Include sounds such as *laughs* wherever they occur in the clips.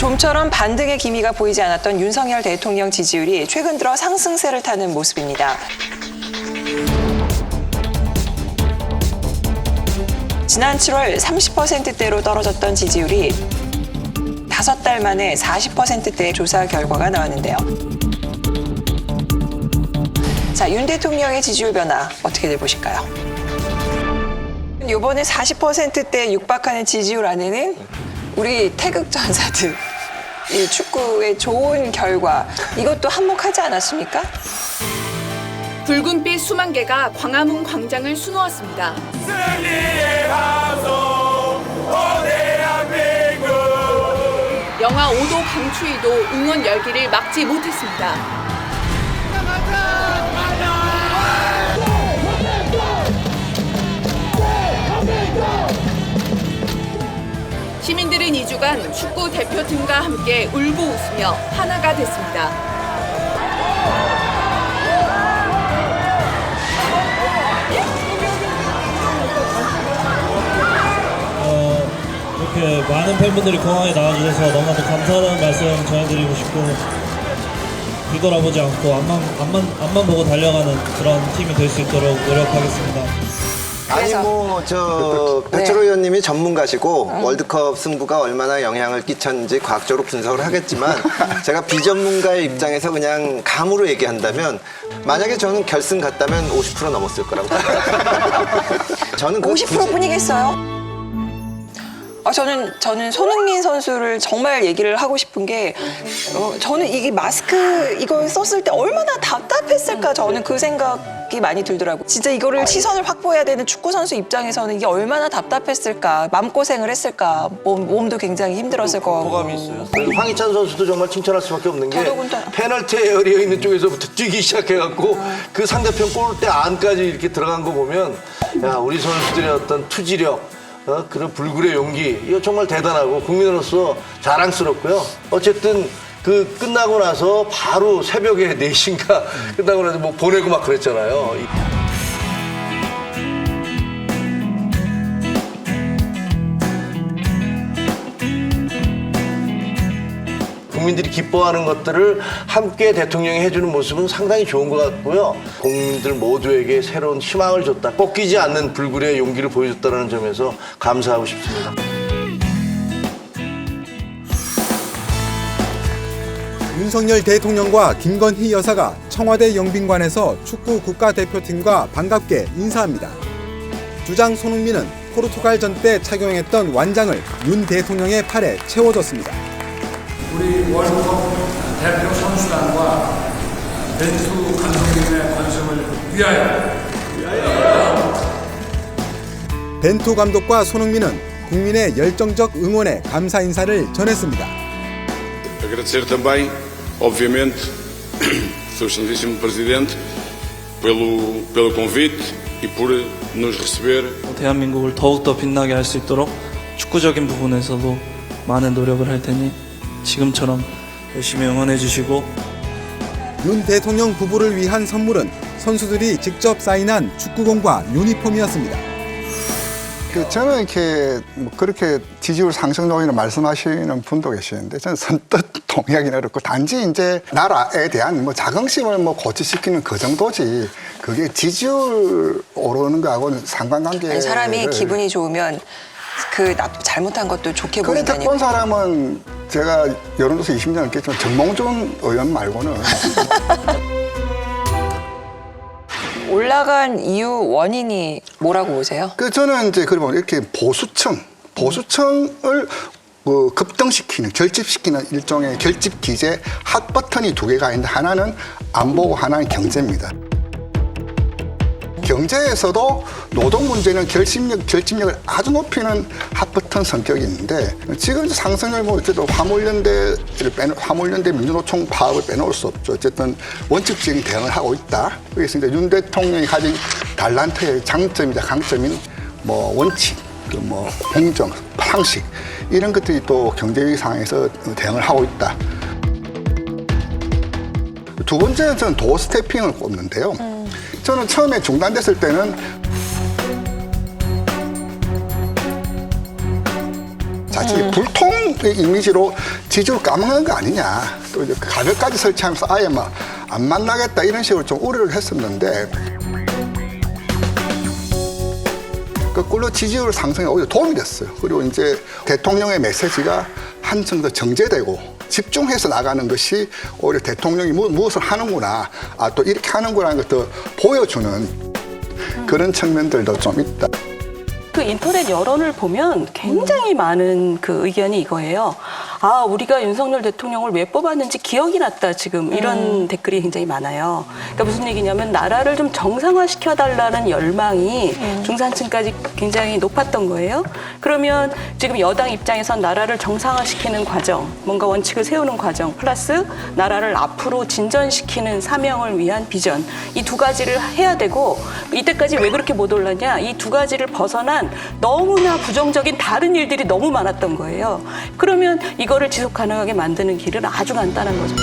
좀처럼 반등의 기미가 보이지 않았던 윤석열 대통령 지지율이 최근 들어 상승세를 타는 모습입니다. 지난 7월 30%대로 떨어졌던 지지율이 다섯 달 만에 40%대 조사 결과가 나왔는데요. 자, 윤 대통령의 지지율 변화 어떻게들 보실까요? 이번에 40%대 육박하는 지지율 안에는 우리 태극 전사들 이 축구의 좋은 결과 이것도 한몫하지 않았습니까? 붉은빛 수만 개가 광화문 광장을 수놓았습니다. 영하 5도 강추위도 응원 열기를 막지 못했습니다. 축구 대표팀과 함께 울고 웃으며 하나가 됐습니다. 어, 이렇게 많은 팬분들이 공항에 나와주셔서 너무나도 감사하다는 말씀 전해드리고 싶고 뒤돌아보지 않고 앞만, 앞만, 앞만 보고 달려가는 그런 팀이 될 수 있도록 노력하겠습니다. 아니 그래서- 뭐저 *laughs* 배철호 네. 의원님이 전문가시고 월드컵 승부가 얼마나 영향을 끼쳤는지 과학적으로 분석을 하겠지만 *laughs* 제가 비전문가의 입장에서 그냥 감으로 얘기한다면 만약에 저는 결승 갔다면 50% 넘었을 거라고 *laughs* 저는 그 50%뿐이겠어요? 아, 저는 저는 손흥민 선수를 정말 얘기를 하고 싶은 게 어, 저는 이게 마스크 이걸 썼을 때 얼마나 답답했을까 저는 그 생각 이 많이 들더라고. 요 진짜 이거를 시선을 확보해야 되는 축구 선수 입장에서는 이게 얼마나 답답했을까, 마음 고생을 했을까, 몸, 몸도 굉장히 힘들었을 거 같고. 호감이 있어요. 황희찬 선수도 정말 칭찬할 수밖에 없는 게 더더군다나. 페널티 에어리어 있는 쪽에서부터 뛰기 시작해갖고 그 상대편 골대 안까지 이렇게 들어간 거 보면 야 우리 선수들의 어떤 투지력 어, 그런 불굴의 용기 이거 정말 대단하고 국민으로서 자랑스럽고요. 어쨌든 그 끝나고 나서 바로 새벽에 *laughs* 4시인가 끝나고 나서 뭐 보내고 막 그랬잖아요. 이- 국민들이 기뻐하는 것들을 함께 대통령이 해주는 모습은 상당히 좋은 것 같고요. 국민들 모두에게 새로운 희망을 줬다. 꺾이지 않는 불굴의 용기를 보여줬다는 점에서 감사하고 싶습니다. 윤석열 대통령과 김건희 여사가 청와대 영빈관에서 축구 국가대표팀과 반갑게 인사합니다. 주장 손흥민은 포르투갈전 때 착용했던 완장을 윤 대통령의 팔에 채워줬습니다. 우리 월드컵 대표 선수단과 벤투 감독님의 관심을 위하여 벤투 감독과 손흥민은 국민의 열정적 응원에 감사 인사를 전했습니다. Agradecer também, obviamente, *clears throat* Sr. Excelentíssimo Presidente, pelo, pelo convite e por nos receber 대한민국을 더욱더 빛나게 할 수 있도록 축구적인 부분에서도 많은 노력을 할 테니 지금처럼 열심히 응원해 주시고 윤 대통령 부부를 위한 선물은 선수들이 직접 사인한 축구공과 유니폼이었습니다. 그 저는 이렇게 뭐 그렇게 지지율 상승 요인을 말씀하시는 분도 계시는데 저는 선뜻 동의하기는 어렵고 단지 이제 나라에 대한 뭐 자긍심을 뭐 고취시키는 그 정도지 그게 지지율 오르는 거하고는 상관관계. 아니, 사람이 기분이 좋으면 그 나, 잘못한 것도 좋게 그래 보인다니. 특본 사람은 제가 여론조사 20년 넘겠지만 정몽준 의원 말고는 *laughs* 올라간 이유 원인이 뭐라고 보세요? 그 저는 이제 그러면 이렇게 보수층, 보수층을 그 급등시키는 결집시키는 일종의 결집 기제 핫 버튼이 두 개가 있는데 하나는 안보고 하나는 경제입니다. 경제에서도 노동 문제는 결집력, 결집력을 아주 높이는 핫버튼 성격이 있는데 지금 상승률 뭐 어쨌든 화물연대를 빼 화물연대 민주노총 파업을 빼놓을 수 없죠. 어쨌든 원칙적인 대응을 하고 있다. 그래서 이제 윤 대통령이 가진 달란트의 장점이자 강점인 뭐 원칙, 그 뭐 공정, 상식 이런 것들이 또 경제위기 상황에서 대응을 하고 있다. 두 번째는 저는 도어 스태핑을 꼽는데요. 저는 처음에 중단됐을 때는 자칫 불통의 이미지로 지지를 까먹는 거 아니냐. 또 이제 가벽까지 설치하면서 아예 막 안 만나겠다 이런 식으로 좀 우려를 했었는데 거꾸로 지지율 상승에 오히려 도움이 됐어요. 그리고 이제 대통령의 메시지가 한층 더 정제되고 집중해서 나가는 것이 오히려 대통령이 무, 무엇을 하는구나, 아, 또 이렇게 하는구나 하는 것도 보여주는 그런 측면들도 좀 있다. 그 인터넷 여론을 보면 굉장히 많은 그 의견이 이거예요. 아, 우리가 윤석열 대통령을 왜 뽑았는지 기억이 났다. 지금 이런 댓글이 굉장히 많아요. 그러니까 무슨 얘기냐면 나라를 좀 정상화시켜 달라는 열망이 중산층까지 굉장히 높았던 거예요. 그러면 지금 여당 입장에선 나라를 정상화시키는 과정, 뭔가 원칙을 세우는 과정, 플러스 나라를 앞으로 진전시키는 사명을 위한 비전 이 두 가지를 해야 되고 이때까지 왜 그렇게 못 올랐냐 이 두 가지를 벗어난 너무나 부정적인 다른 일들이 너무 많았던 거예요. 그러면 이 거를 지속 가능하게 만드는 길은 아주 간단한 거죠.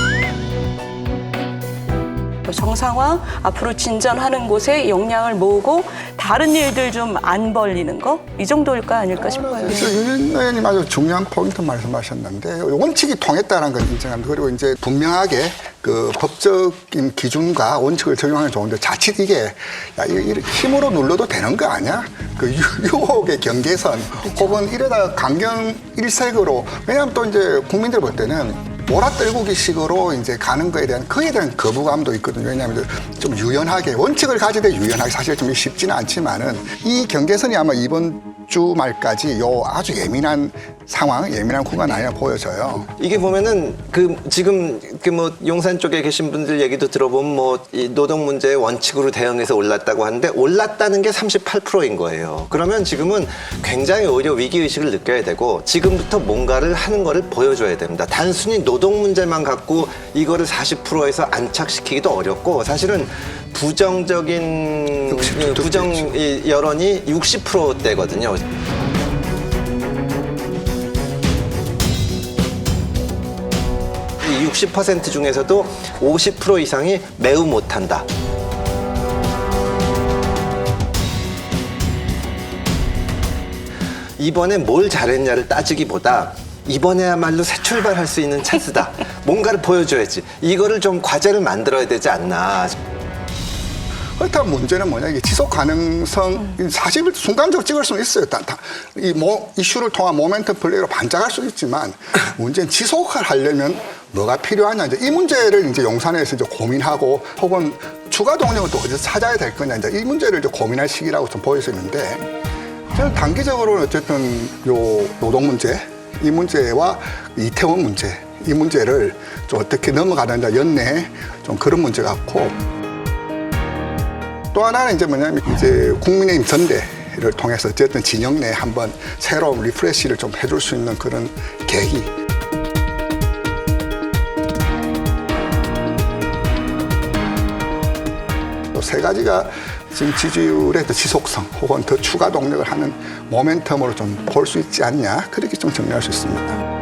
정상화 앞으로 진전하는 곳에 역량을 모으고 다른 일들 좀 안 벌리는 거 이 정도일까 아닐까 싶어요. 그래서 윤 의원님 아주 중요한 포인트 말씀하셨는데 원칙이 통했다는 걸 인정합니다. 그리고 이제 분명하게 그 법적인 기준과 원칙을 적용하면 좋은데 자칫 이게 야 이렇게 힘으로 눌러도 되는 거 아니야? 그 유- 유혹의 경계선 혹은 이러다가 강경 일색으로 왜냐하면 또 이제 국민들 볼 때는 몰아떨구기 식으로 이제 가는 거에 대한 그에 대한 거부감도 있거든요. 왜냐하면 좀 유연하게 원칙을 가지되 유연하게 사실 좀 쉽지는 않지만은 이 경계선이 아마 이번 주 말까지 요 아주 예민한 상황, 예민한 구간 아니라 보여져요. 이게 보면은 그 지금 그 뭐 용산 쪽에 계신 분들 얘기도 들어보면 뭐 이 노동 문제의 원칙으로 대응해서 올랐다고 하는데 올랐다는 게 38%인 거예요. 그러면 지금은 굉장히 오히려 위기 의식을 느껴야 되고 지금부터 뭔가를 하는 거를 보여줘야 됩니다. 단순히 노동 문제만 갖고 이거를 40%에서 안착시키기도 어렵고 사실은 부정적인 60% 부정 이 여론이 60%대거든요. 60% 중에서도 50% 이상이 매우 못한다. 이번에 뭘 잘했냐를 따지기보다 이번에야말로 새 출발할 수 있는 찬스다. *laughs* 뭔가를 보여줘야지. 이거를 좀 과제를 만들어야 되지 않나. 그렇다면 문제는 뭐냐 이게 지속 가능성 사실 순간적으로 찍을 수는 있어요. 다, 다, 이 모, 이슈를 통한 모멘텀 플레이로 반짝할 수 있지만 *coughs* 문제는 지속을 하려면 뭐가 필요하냐 이제 이 문제를 이제 용산에서 이제 고민하고 혹은 추가 동력을 또 어디서 찾아야 될 거냐 이제 이 문제를 이제 고민할 시기라고 좀 있는데 저는 단기적으로는 어쨌든 요 노동 문제 이 문제와 이태원 문제 이 문제를 좀 어떻게 넘어가느냐 연내 좀 그런 문제 같고 또 하나는 이제 뭐냐면 이제 국민의힘 전대 를 통해서 어쨌든 진영 내에 한번 새로운 리프레시를 좀 해줄 수 있는 그런 계기. 또세 가지가 지금 지지율의 더 지속성 혹은 더 추가 동력을 하는 모멘텀으로 좀 볼 수 있지 않냐 그렇게 좀 정리할 수 있습니다.